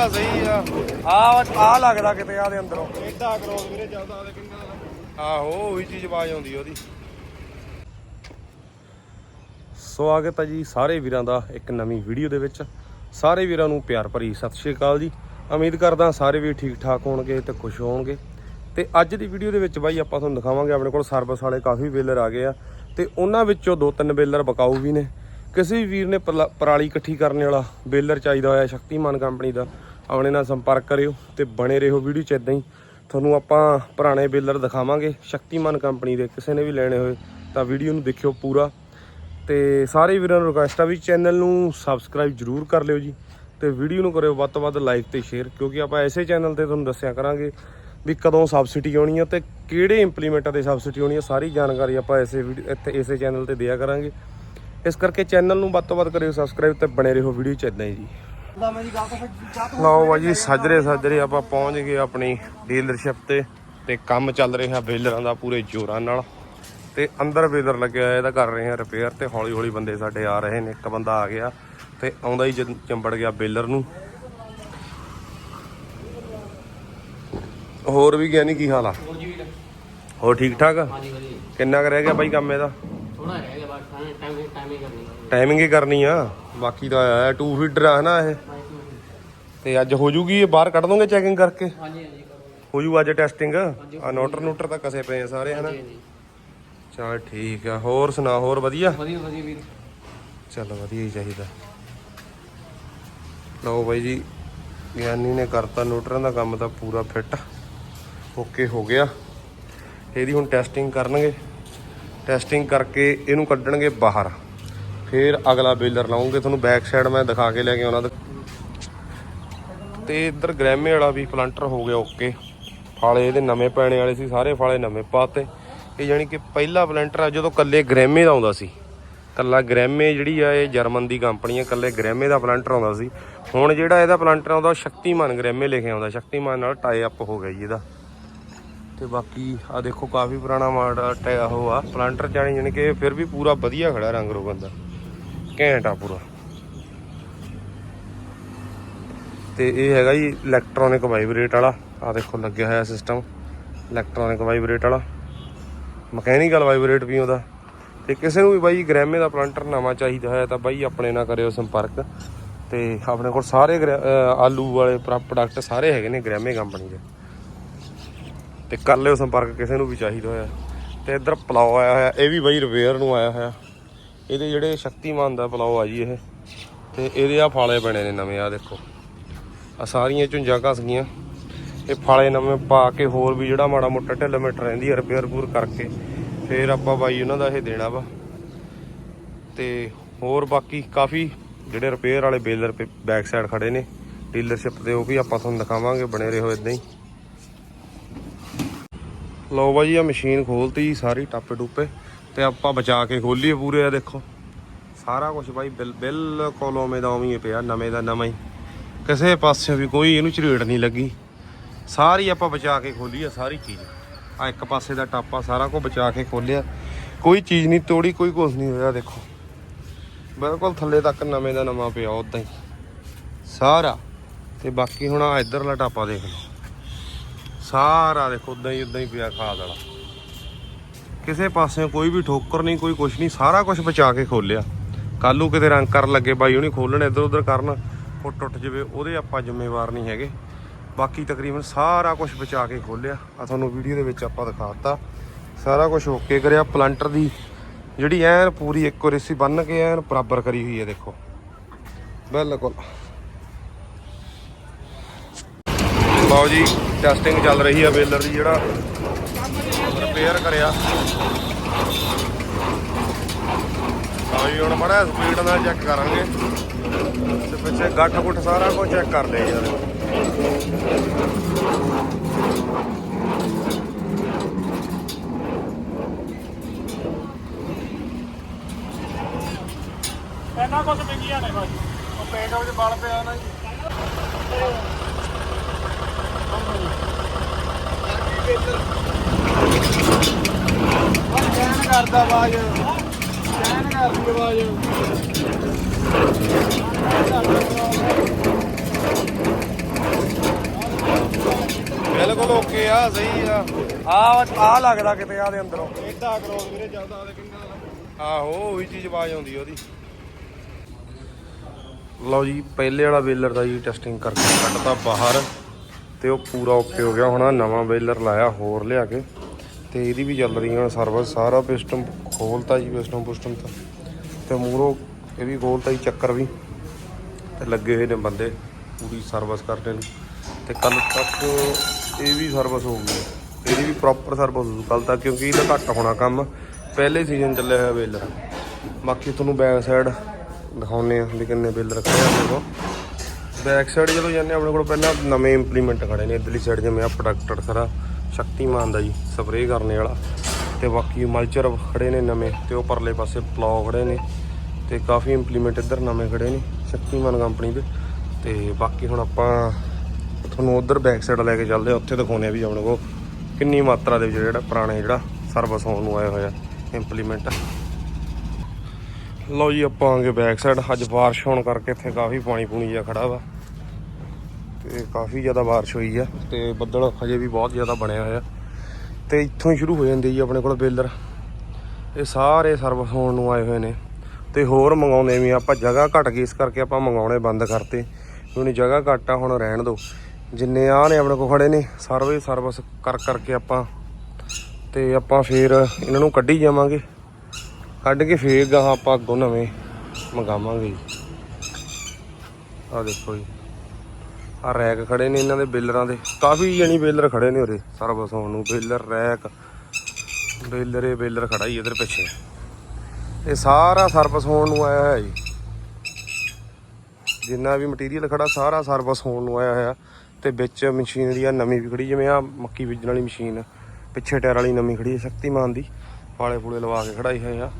ਆ ਸਹੀ ਆ। ਆ ਆ ਲੱਗਦਾ ਕਿਤੇ ਆ ਦੇ ਅੰਦਰੋਂ। ਐਡਾ ਕਰੋਸ ਵੀਰੇ ਚੱਲਦਾ ਤੇ ਕਿੰਨਾ ਆਹੋ, ਉਹੀ ਚੀਜ਼ ਆਵਾਜ਼ ਆਉਂਦੀ ਉਹਦੀ। ਸਵਾਗਤ ਹੈ ਜੀ ਸਾਰੇ ਵੀਰਾਂ ਦਾ ਇੱਕ ਨਵੀਂ ਵੀਡੀਓ ਦੇ ਵਿੱਚ। ਸਾਰੇ ਵੀਰਾਂ ਨੂੰ ਪਿਆਰ ਭਰੀ ਸਤਿ ਸ਼੍ਰੀ ਅਕਾਲ ਜੀ। ਉਮੀਦ ਕਰਦਾ ਸਾਰੇ ਵੀ ਠੀਕ ਠਾਕ ਹੋਣਗੇ ਤੇ ਖੁਸ਼ ਹੋਣਗੇ। ਤੇ ਅੱਜ ਦੀ ਵੀਡੀਓ ਦੇ ਵਿੱਚ ਬਾਈ ਆਪਾਂ ਤੁਹਾਨੂੰ ਦਿਖਾਵਾਂਗੇ, ਆਪਣੇ ਕੋਲ ਸਰਵਿਸ ਵਾਲੇ ਕਾਫੀ ਬੇਲਰ ਆ ਗਏ ਆ। ਤੇ ਉਹਨਾਂ ਵਿੱਚੋਂ ਦੋ ਤਿੰਨ ਬੇਲਰ ਬਕਾਊ ਵੀ ਨੇ। ਕਿਸੇ ਵੀ ਵੀਰ ਨੇ ਪਰਾਲੀ ਇਕੱਠੀ ਕਰਨ ਵਾਲਾ ਬੇਲਰ ਚਾਹੀਦਾ ਹੋਇਆ, ਸ਼ਕਤੀਮਾਨ ਕੰਪਨੀ ਦਾ। ਆਪਣੇ ਨਾਲ ਸੰਪਰਕ ਕਰਿਓ ਤੇ ਬਣੇ ਰਹੋ ਵੀਡੀਓ 'ਚ ਇਦਾਂ ਹੀ। ਤੁਹਾਨੂੰ ਆਪਾਂ ਪੁਰਾਣੇ ਬੇਲਰ ਦਿਖਾਵਾਂਗੇ। ਸ਼ਕਤੀਮਾਨ ਕੰਪਨੀ ਦੇ, ਕਿਸੇ ਨੇ ਵੀ ਲੈਣੇ ਹੋਏ ਤਾਂ ਵੀਡੀਓ ਨੂੰ ਦੇਖਿਓ ਪੂਰਾ। ਤੇ ਸਾਰੇ ਵੀਰਾਂ ਨੂੰ ਰਿਕੁਐਸਟ ਆ ਵੀ ਚੈਨਲ ਨੂੰ ਸਬਸਕ੍ਰਾਈਬ ਜਰੂਰ ਕਰ ਲਿਓ ਜੀ। ਤੇ ਵੀਡੀਓ ਨੂੰ ਕਰਿਓ ਵੱਧ ਤੋਂ ਵੱਧ ਲਾਈਕ ਤੇ ਸ਼ੇਅਰ ਕਿਉਂਕਿ ਆਪਾਂ ਐਸੇ ਚੈਨਲ ਤੇ ਤੁਹਾਨੂੰ ਦੱਸਿਆ ਕਰਾਂਗੇ ਵੀ ਕਦੋਂ ਸਬਸਿਡੀ ਆਉਣੀ ਆ ਤੇ ਕਿਹੜੇ ਇੰਪਲੀਮੈਂਟਾਂ ਤੇ ਸਬਸਿਡੀ ਆਉਣੀ ਆ, ਸਾਰੀ ਜਾਣਕਾਰੀ ਆਪਾਂ ਐਸੇ ਵੀਡੀਓ ਇੱਥੇ ਇਸੇ ਚੈਨਲ ਤੇ ਦਿਆ ਕਰਾਂਗੇ। ਇਸ ਕਰਕੇ ਚੈਨਲ ਨੂੰ ਵੱਧ ਤੋਂ ਵੱਧ ਕਰਿਓ ਸਬਸਕ੍ਰਾਈਬ ਤੇ ਬਣੇ ਰਹੋ ਵੀਡੀਓ ਚ ਇਦਾਂ ਹੀ ਜੀ। ਲਓ ਬਾਜੀ ਸੱਜਰੇ ਸੱਜਰੇ ਆਪਾਂ ਪਹੁੰਚ ਗਏ ਆਪਣੀ ਡੀਲਰਸ਼ਿਪ ਤੇ ਤੇ ਕੰਮ ਚੱਲ ਰਿਹਾ ਬੇਲਰਾਂ ਦਾ ਪੂਰੇ ਜ਼ੋਰਾਂ ਨਾਲ। ਤੇ ਅੰਦਰ ਬੇਲਰ ਲੱਗਿਆ ਹੋਇਆ ਇਹਦਾ ਕਰ ਰਹੇ ਆ ਰਿਪੇਅਰ ਤੇ ਹੌਲੀ ਹੌਲੀ ਬੰਦੇ ਸਾਡੇ ਆ ਰਹੇ ਨੇ ਇੱਕ ਬੰਦਾ ਆ ਗਿਆ ਤੇ ਆਉਂਦਾ ਹੀ ਚੰਬੜ ਗਿਆ ਬੇਲਰ ਨੂੰ। ਹੋਰ ਵੀ ਗਿਆ ਨਹੀਂ ਕੀ ਹਾਲ ਆ? ਹੋਰ ਠੀਕ ਠਾਕ ਹਾਂਜੀ ਵਧੀਆ। ਕਿੰਨਾ ਕੁ ਰਹਿ ਗਿਆ ਬਾਈ ਕੰਮ ਇਹਦਾ? ਥੋੜਾ ਰਹਿ ਗਿਆ ਬਸ ਟਾਈਮ ਟਾਈਮ ਟਾਈਮ ਹੀ ਕਰਨੀ ਹੈ ਟਾਈਮਿੰਗ ਹੀ ਕਰਨੀ ਆ। ਬਾਕੀ ਤਾਂ ਆਇਆ ਟੂ ਫੀਡਰ ਆ ਨਾ ਇਹ। ਤੇ ਅੱਜ ਹੋ ਜੂਗੀ ਇਹ ਬਾਹਰ ਕੱਢ ਦੋਗੇ ਚੈਕਿੰਗ ਕਰਕੇ? ਹਾਂਜੀ ਹਾਂਜੀ ਹੋ ਜੂ ਅੱਜ ਟੈਸਟਿੰਗ ਆ ਨੋਟਰ ਨੂਟਰ ਤਾਂ ਕਸੇ ਪਏ ਆ ਸਾਰੇ ਹਨਾ? ਚਲ ਠੀਕ ਆ ਹੋਰ ਸੁਣਾ ਹੋਰ ਵਧੀਆ? ਵਧੀਆ ਵਧੀਆ ਵੀਰ। ਚਲ ਵਧੀਆ ਹੀ ਚਾਹੀਦਾ। ਲਓ ਬਾਈ ਜੀ ਗਿਆਨੀ ਨੇ ਕਰਤਾ ਨੂਟਰਾਂ ਦਾ ਕੰਮ ਤਾਂ ਪੂਰਾ ਫਿੱਟ ਓਕੇ ਹੋ ਗਿਆ। ਇਹਦੀ ਹੁਣ ਟੈਸਟਿੰਗ ਕਰਨਗੇ। ਟੈਸਟਿੰਗ ਕਰਕੇ ਇਹਨੂੰ ਕੱਢਣਗੇ ਬਾਹਰ। ਫਿਰ ਅਗਲਾ ਬੇਲਰ ਲਾਉਂਗੇ। ਤੁਹਾਨੂੰ ਬੈਕ ਸਾਈਡ ਮੈਂ ਦਿਖਾ ਕੇ ਲੈ ਕੇ ਆਉਣਾ। ਤੇ ਇੱਧਰ ਗ੍ਰੈਮੇ ਵਾਲਾ ਵੀ ਪਲੰਟਰ ਹੋ ਗਿਆ ਓਕੇ ਫਾਲੇ ਇਹਦੇ ਨਵੇਂ ਪੈਣੇ ਵਾਲੇ ਸੀ, ਸਾਰੇ ਫਾਲੇ ਨਵੇਂ ਪਾਤੇ। ਇਹ ਜਾਨੀ ਕਿ ਪਹਿਲਾ ਪਲੰਟਰ ਆ, ਜਦੋਂ ਕੱਲੇ ਗ੍ਰੈਮੇ ਦਾ ਆਉਂਦਾ ਸੀ। ਕੱਲਾ ਗ੍ਰੈਮੇ ਜਿਹੜੀ ਆ, ਇਹ ਜਰਮਨ ਦੀ ਕੰਪਨੀ ਆ ਕੱਲੇ ਗ੍ਰੈਮੇ ਦਾ ਪਲੰਟਰ ਆਉਂਦਾ ਸੀ। ਹੁਣ ਜਿਹੜਾ ਇਹਦਾ ਪਲੰਟਰ ਆਉਂਦਾ, ਉਹ ਸ਼ਕਤੀਮਾਨ ਗ੍ਰੈਮੇ ਲਿਖਿਆ ਆਉਂਦਾ। ਸ਼ਕਤੀਮਾਨ ਨਾਲ ਟਾਈ ਅਪ ਹੋ ਗਿਆ ਜੀ ਇਹਦਾ। ਤੇ ਬਾਕੀ ਆ ਦੇਖੋ ਕਾਫੀ ਪੁਰਾਣਾ ਮਾਡਲ ਟਾਈ ਉਹ ਆ, ਪਲੰਟਰ ਜਾਣੀ ਕਿ ਫਿਰ ਵੀ ਪੂਰਾ ਵਧੀਆ ਖੜਾ ਰੰਗ ਰੋਗਨ ਦਾ। ਘੈਂਟ ਆ ਪੂਰਾ। ਤੇ ਇਹ ਹੈਗਾ ਜੀ ਇਲੈਕਟ੍ਰੋਨਿਕ ਵਾਈਬ੍ਰੇਟ ਵਾਲਾ। ਆ ਦੇਖੋ ਲੱਗਿਆ ਹੋਇਆ ਸਿਸਟਮ ਇਲੈਕਟ੍ਰੋਨਿਕ ਵਾਈਬ੍ਰੇਟ ਵਾਲਾ। ਮਕੈਨੀਕਲ ਵਾਈਬ੍ਰੇਟ ਵੀ ਉਹਦਾ। ਤੇ ਕਿਸੇ ਨੂੰ ਵੀ ਬਾਈ ਗ੍ਰੈਮੇ ਦਾ ਪਲਾਂਟਰ ਨਵਾਂ ਚਾਹੀਦਾ ਹੈ ਤਾਂ ਬਾਈ ਆਪਣੇ ਨਾਲ ਕਰਿਓ ਸੰਪਰਕ। ਤੇ ਆਪਣੇ ਕੋਲ ਸਾਰੇ ਗ੍ਰੈ- ਆਲੂ ਵਾਲੇ ਪ੍ਰੋਡਕਟ ਸਾਰੇ ਹੈਗੇ ਨੇ ਗ੍ਰੈਮੇ ਕੰਪਨੀ ਦੇ। ਤੇ ਕਰ ਲਿਓ ਸੰਪਰਕ ਕਿਸੇ ਨੂੰ ਵੀ ਚਾਹੀਦਾ ਹੋਇਆ। ਤੇ ਇੱਧਰ ਪਲਾਓ ਆਇਆ ਹੋਇਆ, ਇਹ ਵੀ ਬਾਈ ਰਿਪੇਅਰ ਨੂੰ ਆਇਆ ਹੋਇਆ। ਇਹਦੇ ਜਿਹੜੇ ਸ਼ਕਤੀਮਾਨ ਦਾ ਪਲਾਓ ਆ ਜੀ ਇਹ। ਤੇ ਇਹਦੇ ਆ ਫਾਲੇ ਬਣੇ ਨੇ ਨਵੇਂ ਆ ਦੇਖੋ। ਆ ਸਾਰੀਆਂ ਝੁੰਜਾਂ ਘਸ ਗਈਆਂ। ਇਹ ਫਾਲੇ ਨਵੇਂ ਪਾ ਕੇ ਹੋਰ ਵੀ ਜਿਹੜਾ ਮਾੜਾ ਮੋਟਾ ਢਿੱਲ ਮਿੱਟ ਰਹਿੰਦੀ ਆ ਰਿਪੇਅਰ ਪੂਰ ਕਰਕੇ, ਫੇਰ ਆਪਾਂ ਬਾਈ ਉਹਨਾਂ ਦਾ ਇਹ ਦੇਣਾ ਵਾ। ਤੇ ਹੋਰ ਬਾਕੀ ਕਾਫੀ ਜਿਹੜੇ ਰਿਪੇਅਰ ਵਾਲੇ ਬੇਲਰ ਬੈਕ ਸਾਈਡ ਖੜੇ ਨੇ। ਡੀਲਰਸ਼ਿਪ ਦੇ ਉਹ ਵੀ ਆਪਾਂ ਤੁਹਾਨੂੰ ਦਿਖਾਵਾਂਗੇ, ਬਣੇ ਰਹੋ ਇਦਾਂ ਹੀ। ਲਓ ਬਾਈ ਆ ਮਸ਼ੀਨ ਖੋਲਤੀ ਜੀ ਸਾਰੀ ਟਾਪੇ ਟੂਪੇ ਤੇ ਆਪਾਂ ਬਚਾ ਕੇ ਖੋਲੀਏ ਪੂਰੇ ਆ ਦੇਖੋ। ਸਾਰਾ ਕੁਝ ਬਾਈ ਬਿਲ, ਬਿਲਕੁਲ ਉਵੇਂ ਦਾ ਉਵੇਂ ਹੀ ਪਿਆ, ਨਵੇਂ ਦਾ ਨਵਾਂ ਹੀ। ਕਿਸੇ ਪਾਸੇ ਵੀ ਕੋਈ ਇਹਨੂੰ ਝਰੇੜ ਨਹੀਂ ਲੱਗੀ। ਸਾਰੀ ਆਪਾਂ ਬਚਾ ਕੇ ਖੋਲੀ ਆ ਸਾਰੀ ਚੀਜ਼। ਆ ਇੱਕ ਪਾਸੇ ਦਾ ਟਾਪਾ ਸਾਰਾ ਕੁਝ ਬਚਾ ਕੇ ਖੋਲਿਆ। ਕੋਈ ਚੀਜ਼ ਨਹੀਂ ਤੋੜੀ, ਕੋਈ ਕੁਝ ਨਹੀਂ ਹੋਇਆ, ਦੇਖੋ। ਬਿਲਕੁਲ ਥੱਲੇ ਤੱਕ ਨਵੇਂ ਦਾ ਨਵਾਂ ਪਿਆ ਉਦਾਂ ਹੀ। ਸਾਰਾ। ਤੇ ਬਾਕੀ ਹੁਣ ਆ ਇਧਰਲਾ ਟਾਪਾ ਦੇਖ ਲਓ। ਸਾਰਾ ਦੇਖੋ ਉਦਾਂ ਹੀ ਉਦਾਂ ਹੀ ਪਿਆ ਖਾਦ ਵਾਲਾ। ਕਿਸੇ ਪਾਸੇ ਕੋਈ ਵੀ ਠੋਕਰ ਨਹੀਂ, ਕੋਈ ਕੁਛ ਨਹੀਂ, ਸਾਰਾ ਕੁਝ ਬਚਾ ਕੇ ਖੋਲਿਆ। ਕੱਲੂ ਕਿਤੇ ਰੰਗ ਕਰਨ ਲੱਗੇ, ਬਾਈ ਉਹਨੇ ਖੋਲਣ ਇੱਧਰ ਉੱਧਰ ਕਰਨ, ਫੁੱਟ ਟੁੱਟ ਜਵੇ, ਉਹਦੇ ਆਪਾਂ ਜ਼ਿੰਮੇਵਾਰ ਨਹੀਂ ਹੈਗੇ। ਬਾਕੀ ਤਕਰੀਬਨ ਸਾਰਾ ਕੁਝ ਬਚਾ ਕੇ ਖੋਲਿਆ। ਆ ਤੁਹਾਨੂੰ ਵੀਡੀਓ ਦੇ ਵਿੱਚ ਆਪਾਂ ਦਿਖਾਤਾ। ਸਾਰਾ ਕੁਝ ਓਕੇ ਕਰਿਆ। ਪਲੰਟਰ ਦੀ ਜਿਹੜੀ ਐਨ ਪੂਰੀ ਐਕੂਰੇਸੀ ਬੰਨ ਕੇ ਐਨ ਬਰਾਬਰ ਕਰੀ ਹੋਈ ਹੈ, ਦੇਖੋ। ਬਿਲਕੁਲ। ਲਓ ਜੀ ਟੈਸਟਿੰਗ ਚੱਲ ਰਹੀ ਆ ਬੇਲਰ ਦੀ ਜਿਹੜਾ। ਰਿਪੇਅਰ ਕਰਿਆ। ਤਾਂ ਜੀ, ਹੁਣ ਮੜਾ ਸਪੀਡ ਨਾਲ ਚੈੱਕ ਕਰਾਂਗੇ। ਤੇ ਪਿੱਛੇ ਗੱਠ ਗੁੱਠ ਸਾਰਾ ਕੁਝ ਚੈੱਕ ਕਰਦੇ ਯਾਰ ਇਹਨਾਂ ਕੁਝ ਪਿੰਗੀਆਂ ਨੇ ਬਾਜੀ ਉਹ ਪੇਂਟ ਵਿੱਚ ਬਲ ਪਿਆ ਨਾ ਜੀ। ਚੈਨ ਕਰਦਾ ਆਵਾਜ਼ ਚੈਨ ਕਰਦੀ ਆਵਾਜ਼ ਆ ਸਹੀ ਆ। ਆ ਆ ਲੱਗਦਾ ਕਿਤੇ ਆ ਦੇ ਅੰਦਰੋਂ। ਐਡਾ ਕਰੋਸ ਵੀਰੇ ਚੱਲਦਾ ਉਹਦੇ ਕਿੰਨਾ ਆਹੋ ਉਹੀ ਚੀਜ਼ ਆਵਾਜ਼ ਆਉਂਦੀ ਉਹਦੀ। ਲਓ ਜੀ ਪਹਿਲੇ ਵਾਲਾ ਬੇਲਰ ਦਾ ਜੀ ਟੈਸਟਿੰਗ ਕਰਕੇ ਕੱਢਤਾ ਬਾਹਰ। ਤੇ ਉਹ ਪੂਰਾ ਓਕੇ ਹੋ ਗਿਆ। ਹੁਣ ਆਹ ਨਵਾਂ ਬੇਲਰ ਲਾਇਆ, ਹੋਰ ਲਿਆ ਕੇ। ਤੇ ਇਹਦੀ ਵੀ ਚੱਲ ਰਹੀ ਹੁਣ ਸਰਵਿਸ ਸਾਰਾ ਪਿਸਟਨ ਖੋਲਤਾ ਜੀ ਪਿਸਟਮ ਪੁਸਟਨ ਤਾਂ। ਤੇ ਮੂਰੋ, ਇਹ ਵੀ ਖੋਲਤਾ ਜੀ ਚੱਕਰ ਵੀ। ਤੇ ਲੱਗੇ ਹੋਏ ਨੇ ਬੰਦੇ, ਪੂਰੀ ਸਰਵਿਸ ਕਰਦੇ ਨੇ। ਤੇ ਕੱਲ ਤੱਕ ਇਹ ਵੀ ਸਰਵਿਸ ਹੋ ਗਈ ਇਹਦੀ ਵੀ ਪ੍ਰੋਪਰ ਸਰਵਿਸ ਹੋ ਕੱਲ ਤੱਕ, ਕਿਉਂਕਿ ਇਹਦਾ ਘੱਟ ਹੋਣਾ ਕੰਮ। ਪਹਿਲੇ ਸੀਜ਼ਨ ਚੱਲਿਆ ਹੋਇਆ ਬੇਲਰ। ਬਾਕੀ ਤੁਹਾਨੂੰ ਬੈਕ ਸਾਈਡ ਦਿਖਾਉਨੇ ਆ ਵੀ ਕਿੰਨੇ ਬੇਲਰ ਖੜੇ ਆ। ਆਪਣੇ ਬੈਕ ਸਾਈਡ ਜਦੋਂ ਜਾਂਦੇ ਆ, ਆਪਣੇ ਕੋਲ ਪਹਿਲਾਂ ਨਵੇਂ ਇੰਪਲੀਮੈਂਟ ਖੜੇ ਨੇ ਇਧਰਲੀ ਸਾਈਡ ਜਿਵੇਂ ਆ ਪ੍ਰੋਡਕਟਰ ਸਾਰਾ ਸ਼ਕਤੀਮਾਨ ਦਾ ਜੀ ਸਪਰੇਅ ਕਰਨੇ ਵਾਲਾ। ਤੇ ਬਾਕੀ ਮਲਚਰ ਖੜੇ ਨੇ ਨਵੇਂ ਤੇ ਉਹ ਪਰਲੇ ਪਾਸੇ ਪਲਾਉ ਖੜੇ ਨੇ ਤੇ ਕਾਫੀ ਇੰਪਲੀਮੈਂਟ ਇੱਧਰ ਨਵੇਂ ਖੜੇ ਨੇ ਸ਼ਕਤੀਮਾਨ ਕੰਪਨੀ ਦੇ। ਤੇ ਬਾਕੀ ਹੁਣ ਆਪਾਂ ਤੁਹਾਨੂੰ ਉਧਰ ਬੈਕ ਸਾਈਡ ਲੈ ਕੇ ਚੱਲਦੇ ਆ ਉੱਥੇ ਦਿਖਾਉਨੇ ਆ ਵੀ ਆਪਣੇ ਕੋਲ ਕਿੰਨੀ ਮਾਤਰਾ ਦੇ ਵਿੱਚ ਜਿਹੜਾ ਪੁਰਾਣੇ ਜਿਹੜਾ ਸਰਵਿਸ ਹੋਣ ਨੂੰ ਆਇਆ ਹੋਇਆ ਇੰਪਲੀਮੈਂਟ ਲਓ ਜੀ, ਆਪਾਂ ਆਂਗੇ ਬੈਕ ਸਾਈਡ ਅੱਜ ਬਾਰਿਸ਼ ਹੋਣ ਕਰਕੇ ਇੱਥੇ ਕਾਫੀ ਪਾਣੀ ਪੂਣੀ ਜਿਹਾ ਖੜਾ ਵਾ। ਤੇ ਕਾਫੀ ਜ਼ਿਆਦਾ ਬਾਰਿਸ਼ ਹੋਈ ਆ ਤੇ ਬੱਦਲ ਹਜੇ ਵੀ ਬਹੁਤ ਜ਼ਿਆਦਾ ਬਣਿਆ ਹੋਇਆ। ਤੇ ਇੱਥੋਂ ਹੀ ਸ਼ੁਰੂ ਹੋ ਜਾਂਦੇ ਜੀ ਆਪਣੇ ਕੋਲ ਬੇਲਰ। ਇਹ ਸਾਰੇ ਸਰਵਿਸ ਹੋਣ ਨੂੰ ਆਏ ਹੋਏ ਨੇ। ਤੇ ਹੋਰ ਮੰਗਾਉਂਦੇ ਵੀ ਆਪਾਂ ਜਗ੍ਹਾ ਘਟ ਗਈ, ਇਸ ਕਰਕੇ ਆਪਾਂ ਮੰਗਾਉਣੇ ਬੰਦ ਕਰਤੇ। ਕਿਉਂਕਿ ਜਗ੍ਹਾ ਘੱਟ ਆ, ਹੁਣ ਰਹਿਣ ਦਿਓ। ਜਿੰਨੇ ਆ ਨੇ ਆਪਣੇ ਕੋਲ ਖੜੇ ਨੇ ਸਰਵੇ ਸਰਵਿਸ ਕਰ ਕਰਕੇ ਆਪਾਂ ਤੇ ਆਪਾਂ ਫੇਰ ਇਹਨਾਂ ਨੂੰ ਕੱਢੀ ਜਾਵਾਂਗੇ। ਕੱਢ ਕੇ ਫੇਰ ਗਾਹਾਂ ਆਪਾਂ ਅੱਗੋਂ ਨਵੇਂ ਮੰਗਾਵਾਂਗੇ ਜੀ। ਆ ਦੇਖੋ ਜੀ। ਆ ਰੈਕ ਖੜੇ ਨੇ ਇਹਨਾਂ ਦੇ ਬੇਲਰਾਂ ਦੇ। ਕਾਫੀ ਜਣੀ ਬੇਲਰ ਖੜੇ ਨੇ ਉਰੇ, ਸਰਵਿਸ ਹੋਣ ਨੂੰ। ਬੇਲਰ, ਰੈਕ, ਬੇਲਰ, ਇਹ ਬੇਲਰ ਖੜਾ ਹੀ ਇਧਰ ਪਿੱਛੇ। ਇਹ ਸਾਰਾ ਸਰਵਿਸ ਹੋਣ ਨੂੰ ਆਇਆ ਹੋਇਆ ਜੀ। ਜਿੰਨਾ ਵੀ ਮਟੀਰੀਅਲ ਖੜਾ, ਸਾਰਾ ਸਰਵਿਸ ਹੋਣ ਨੂੰ ਆਇਆ ਹੋਇਆ। ਤੇ ਵਿੱਚ ਮਸ਼ੀਨਰੀ ਆ ਨਵੀਂ ਵੀ ਖੜੀ, ਜਿਵੇਂ ਆ ਮੱਕੀ ਬੀਜਣ ਵਾਲੀ ਮਸ਼ੀਨ। ਪਿੱਛੇ ਟਾਇਰ ਵਾਲੀ ਨਵੀਂ ਖੜੀ ਹੈ, ਸ਼ਕਤੀਮਾਨ ਦੀ। ਪਾਲੇ ਪੂਲੇ ਲਵਾ ਕੇ ਖੜਾਈ ਹੋਈ ਆ।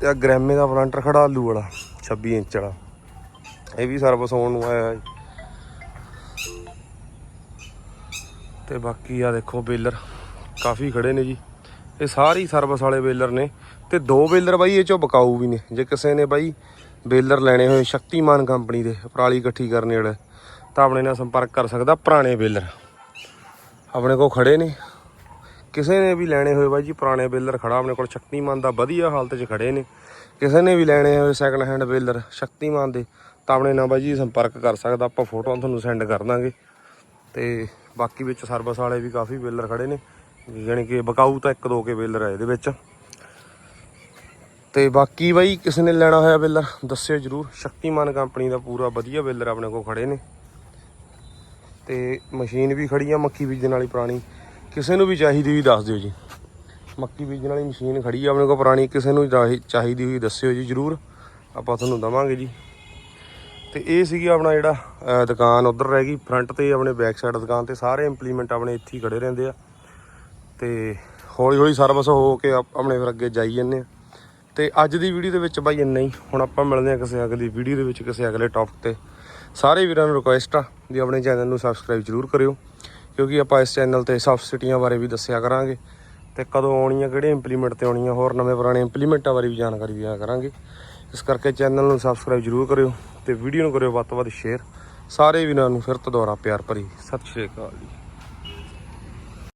ਤੇ ਆ ਗ੍ਰੈਮੇ ਦਾ ਪਲਾਂਟਰ ਖੜਾ ਆਲੂ ਵਾਲਾ 26 ਇੰਚ ਵਾਲਾ। ਇਹ ਵੀ ਸਰਵਿਸ ਹੋਣ ਨੂੰ ਆਇਆ ਜੀ। ਤੇ ਬਾਕੀ ਆ ਦੇਖੋ ਬੇਲਰ, ਕਾਫੀ ਖੜੇ ਨੇ ਜੀ। ਇਹ ਸਾਰੀ ਸਰਵਿਸ ਵਾਲੇ ਬੇਲਰ ਨੇ। ਤੇ ਦੋ ਬੇਲਰ ਬਾਈ ਇਹ ਚੋਂ ਬਕਾਊ ਵੀ ਨੇ। ਜੇ ਕਿਸੇ ਨੇ ਬਾਈ ਬੇਲਰ ਲੈਣੇ ਹੋਏ ਸ਼ਕਤੀਮਾਨ ਕੰਪਨੀ ਦੇ, ਪਰਾਲੀ ਇਕੱਠੀ ਕਰਨੇ ਵਾਲੇ, ਤਾਂ ਆਪਣੇ ਨਾਲ ਸੰਪਰਕ ਕਰ ਸਕਦਾ ਪੁਰਾਣੇ ਬੇਲਰ। ਆਪਣੇ ਕੋਲ ਖੜੇ ਨੇ ਕਿਸੇ ਨੇ ਵੀ ਲੈਣੇ ਹੋਏ ਬਾਈ ਜੀ, ਪੁਰਾਣੇ ਬੇਲਰ ਖੜਾ ਆਪਣੇ ਕੋਲ, ਸ਼ਕਤੀਮਾਨ ਦਾ ਵਧੀਆ ਹਾਲਤ 'ਚ ਖੜੇ ਨੇ। ਕਿਸੇ ਨੇ ਵੀ ਲੈਣੇ ਹੋਏ ਸੈਕੰਡ ਹੈਂਡ ਬੇਲਰ, ਸ਼ਕਤੀਮਾਨ ਦੇ, ਤਾਂ ਆਪਣੇ ਨਾਲ ਬਾਈ ਜੀ ਸੰਪਰਕ ਕਰ ਸਕਦਾ, ਆਪਾਂ ਫੋਟੋਆਂ ਤੁਹਾਨੂੰ ਸੈਂਡ ਕਰ ਦਾਂਗੇ। ਤੇ ਬਾਕੀ ਵਿੱਚ ਸਰਵਿਸ ਵਾਲੇ ਵੀ ਕਾਫੀ ਬੇਲਰ ਖੜੇ ਨੇ ਯਾਨੀ ਕਿ ਬਕਾਊ ਤਾਂ ਇੱਕ ਦੋ ਕੇ ਬੇਲਰ ਆ ਇਹਦੇ ਵਿੱਚ। ਤੇ ਬਾਕੀ ਬਾਈ, ਕਿਸੇ ਨੇ ਲੈਣਾ ਹੋਇਆ ਬੇਲਰ, ਦੱਸਿਓ ਜਰੂਰ, ਸ਼ਕਤੀਮਾਨ ਕੰਪਨੀ ਦਾ ਪੂਰਾ ਵਧੀਆ ਬੇਲਰ ਆਪਣੇ ਕੋਲ ਖੜੇ ਨੇ। ਤੇ ਮਸ਼ੀਨ ਵੀ ਖੜੀ ਆ ਮੱਕੀ ਬੀਜਣ ਵਾਲੀ ਪੁਰਾਣੀ। ਕਿਸੇ ਨੂੰ ਵੀ ਚਾਹੀਦੀ ਹੋਈ ਦੱਸ ਦਿਓ ਜੀ। ਮੱਕੀ ਬੀਜਣ ਵਾਲੀ ਮਸ਼ੀਨ ਖੜੀ ਆ, ਆਪਣੇ ਕੋਲ ਪੁਰਾਣੀ, ਕਿਸੇ ਨੂੰ ਚਾਹੀ- ਚਾਹੀਦੀ ਹੋਈ ਦੱਸਿਓ ਜੀ ਜਰੂਰ। ਆਪਾਂ ਤੁਹਾਨੂੰ ਦਵਾਂਗੇ ਜੀ। ਤੇ ਇਹ ਸੀਗੀ ਆਪਣਾ ਜਿਹੜਾ ਦੁਕਾਨ ਉਧਰ ਰਹਿ ਗਈ। ਫਰੰਟ ਤੇ ਆਪਣੇ ਬੈਕ ਸਾਈਡ ਦੁਕਾਨ ਤੇ ਸਾਰੇ ਇੰਪਲੀਮੈਂਟ ਆਪਣੇ ਇੱਥੇ ਹੀ ਖੜੇ ਰਹਿੰਦੇ ਆ। ਤੇ ਹੌਲੀ ਹੌਲੀ ਸਰਵਿਸ ਹੋ ਕੇ ਆਪ- ਆਪਣੇ ਫਿਰ ਅੱਗੇ ਜਾਈ ਜੰਨੇ ਆ। ਤੇ ਅੱਜ ਦੀ ਵੀਡੀਓ ਦੇ ਵਿੱਚ ਬਾਈ ਇੰਨਾ ਹੀ। ਹੁਣ ਆਪਾਂ ਮਿਲਦੇ ਆ ਕਿਸੇ ਅਗਲੀ ਵੀਡੀਓ ਦੇ ਵਿੱਚ, ਕਿਸੇ ਅਗਲੇ ਟੌਪਿਕ ਤੇ। ਸਾਰੇ ਵੀਰਾਂ ਨੂੰ ਰਿਕੁਐਸਟ ਆ ਵੀ ਆਪਣੇ ਚੈਨਲ ਨੂੰ ਸਬਸਕ੍ਰਾਈਬ ਜ਼ਰੂਰ ਕਰਿਓ। ਕਿਉਂਕਿ ਆਪਾਂ ਇਸ ਚੈਨਲ ਤੇ ਸਬਸਿਡੀਆਂ ਬਾਰੇ ਵੀ ਦੱਸਿਆ ਕਰਾਂਗੇ। ਤੇ ਕਦੋਂ ਆਉਣੀਆਂ, ਕਿਹੜੇ ਇੰਪਲੀਮੈਂਟ ਤੇ ਆਉਣੀਆਂ, ਹੋਰ ਨਵੇਂ ਪੁਰਾਣੇ ਇੰਪਲੀਮੈਂਟਾਂ ਬਾਰੇ ਵੀ ਜਾਣਕਾਰੀ ਦਿਆ ਕਰਾਂਗੇ। ਇਸ ਕਰਕੇ ਚੈਨਲ ਨੂੰ ਸਬਸਕ੍ਰਾਈਬ ਜ਼ਰੂਰ ਕਰਿਓ ਤੇ ਵੀਡੀਓ ਨੂੰ ਕਰਿਓ ਵੱਧ ਤੋਂ ਵੱਧ ਸ਼ੇਅਰ ਸਾਰੇ ਵੀਰਾਂ ਨੂੰ ਫਿਰ ਤੋਂ ਦੁਬਾਰਾ ਪਿਆਰ ਭਰੀ। ਸਤਿ ਸ਼੍ਰੀ ਅਕਾਲ ਜੀ।